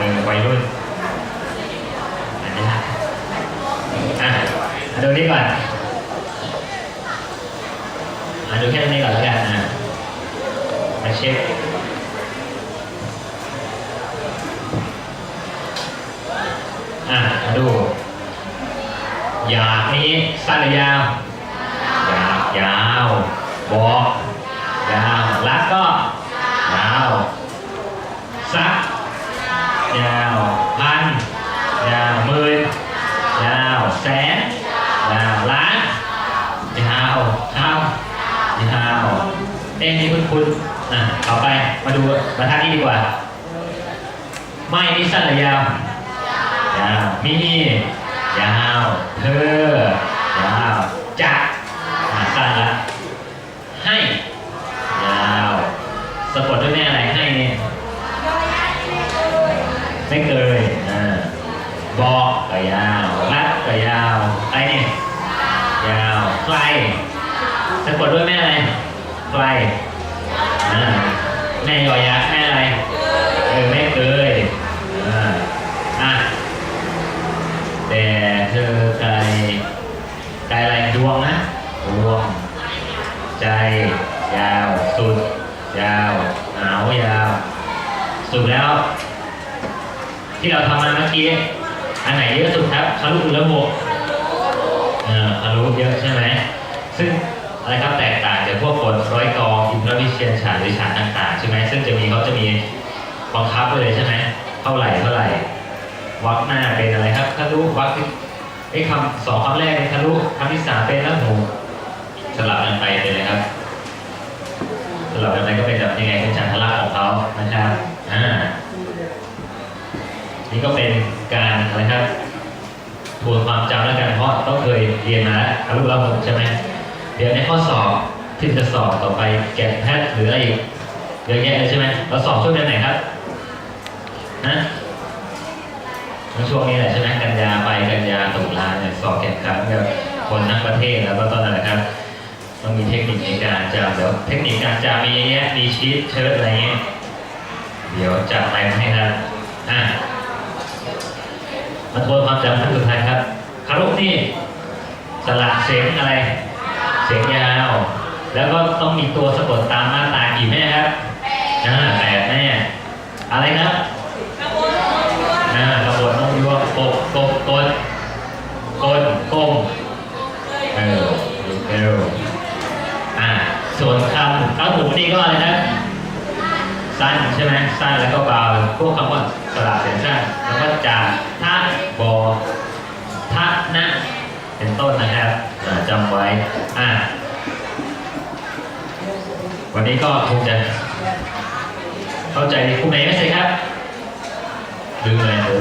มือวัยรุ่นอันนี้นะอะดูนี่ก่อนอะดูแค่นี้ก่อนแล้วกันอะมาเช็คอะดูอยากนี้สั้นหรือยาวยาวยาวบอกยาว เอ้นี่คุณคุณอะต่อไปมาดูบรรทัดนี้ดีกว่า ไม่นี่สั้นหรือยาวยาวมียาวเธอยาวจักอ่าสั้นละให้ยาวสะกดด้วยแม่อะไรให้เนี่ยไม่เคยอ่าบอกก็ยาวรัดก็ยาวไอ้เนี่ยยาวไกลสะกดด้วยแม่อะไร ไกลอ่าแม่ยอยักษ์แม่อะไรเออไม่เคยอ่าอะแต่เธอไกลใจอะไรดวงนะดวง ใจ ยาว สุด ยาวหนาวยาว สุดแล้ว ที่เราทำมาเมื่อกี้อันไหนเยอะสุดครับคารุหรือระบบเออคารุเยอะใช่ไหมซึ่งอะไรครับแตกต่ กพวกบทร้อยกองอินทรวิเชียนฉาหรือฉาต่างๆใช่ไหมซึ่งจะมีเขาจะมีบังคับไว้เลยใช่ไหมเท่าไหร่เท่าไหร่วักหน้าเป็นอะไรครับคารุวักไอ้คำสองคำแรกเป็นทะลุคำที่สามเป็นแล้วหมูสลับกันไปเป็นเลยครับสลับกันไปก็เป็นแบบยังไงเป็นฉันทละของเขานะครับอ่านี่ก็เป็นการอะไรครับทวนความจำแล้วกันเพราะต้องเคยเรียนมาแล้วทะลุแล้วหมูใช่ไหมเดี๋ยวในข้อสอบ ที่จะสอบต่อไปแกะแพทย์หรืออะไรอีกเยอะแยะเลยใช่ไหมเราสอบช่วงเดือนไหนครับนะช่วงนี้แหละใช่ไหมกันยาไปกันยาตุลาเนี่ยสอบแข่งขันกับคนทั้งประเทศแล้วก็ตอนนั้นแหละครับต้องมีเทคนิคในการจำเดี๋ยวเทคนิคการจำมีเยอะแยะมีชีตเชิร์ตอะไรเงี้ยเดี๋ยวจัดไปให้ครับอะมาทวนความจำขั้นสุดท้ายครับคารุนี่สระเสียงอะไร แล้วก็ต้องมีตัวสะกดตามมาตากี่แม่ครับอ่าแปดแม่ อะไรครับอ่ากระบวนต้องยวกกบกบกดกดก้มเออเอออ่า ส่วนคำข้าวหมูนี่ก็อะไรนะสั้นใช่ไหมสั้นแล้วก็เบาพวกคำว่าสระเสียงสั้นแล้วก็จาท่าบอท่านะ เป็นต้นนะครับอ่าจำไว้ อ่า วันนี้ก็คงจะเข้าใจคุณไหนไม่ใช่ครับลืมอะไรหรือ